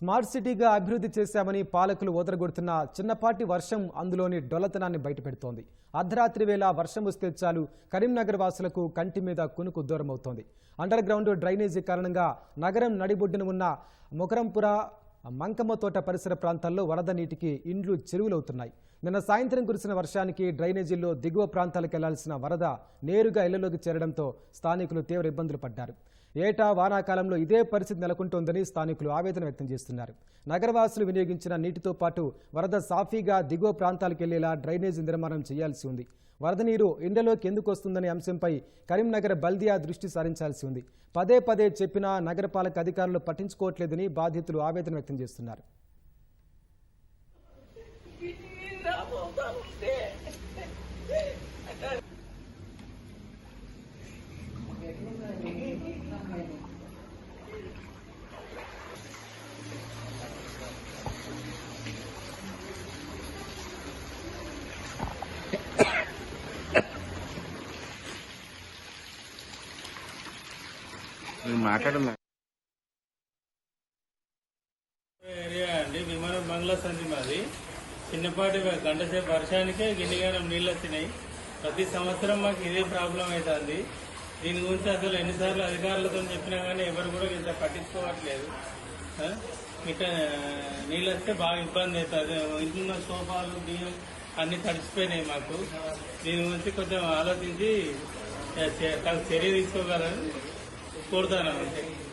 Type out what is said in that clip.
Smart సిటీగా అభివృద్ధి చేశామని పాలకులు ఓదరగొడుతున్న చిన్నపాటి వర్షం అందులోని డొల్లతనాన్ని బయటపెడుతోంది. అర్ధరాత్రి వేళ వర్షం వస్తే చాలు కరీంనగర్ వాసులకు కంటి మీద కునుకు దూరమవుతోంది. అండర్ గ్రౌండ్ డ్రైనేజీ కారణంగా నగరం నడిబొడ్డున ఉన్న ముకరంపుర మంకమ్మ తోట పరిసర ప్రాంతాల్లో వరద నీటికి ఇండ్లు చెరువులవుతున్నాయి. నిన్న సాయంత్రం కురిసిన వర్షానికి డ్రైనేజీల్లో దిగువ ప్రాంతాలకు వెళ్ళాల్సిన వరద నేరుగా ఇళ్ళలోకి చేరడంతో స్థానికులు తీవ్ర ఇబ్బందులు పడ్డారు. ఏటా వానాకాలంలో ఇదే పరిస్థితి నెలకొంటోందని స్థానికులు ఆవేదన వ్యక్తం చేస్తున్నారు నగరవాసులు వినియోగించిన నీటితో పాటు వరద సాఫీగా దిగువ ప్రాంతాలకు వెళ్ళేలా డ్రైనేజీ నిర్మాణం చేయాల్సి ఉంది వరద నీరు ఇండలోకి ఎందుకు వస్తుందనే అంశంపై కరీంనగర్ బల్దియా దృష్టి సారించాల్సి ఉంది పదే పదే చెప్పినా నగరపాలక అధికారులు పట్టించుకోవట్లేదని బాధితులు ఆవేదన వ్యక్తం చేస్తున్నారు మీరు ఏరియా అండి విమానం బంగ్లా సంధి మాది. చిన్నపాటి గంటసేపు వర్షానికే గిన్నెగానం నీళ్ళు వచ్చినాయి ప్రతి సంవత్సరం మాకు ఇదే ప్రాబ్లం అవుతుంది. దీని గురించి అసలు ఎన్నిసార్లు అధికారులతో చెప్పినా కానీ ఎవరు కూడా ఇంత పట్టించుకోవట్లేదు. ఇక నీళ్ళు వస్తే బాగా ఇబ్బంది అవుతుంది. ఇంట్లో సోఫాలు బియ్యం అన్ని తడిచిపోయినాయి మాకు. దీని గురించి కొంచెం ఆలోచించి చర్య తీసుకోగలరు? por dar a...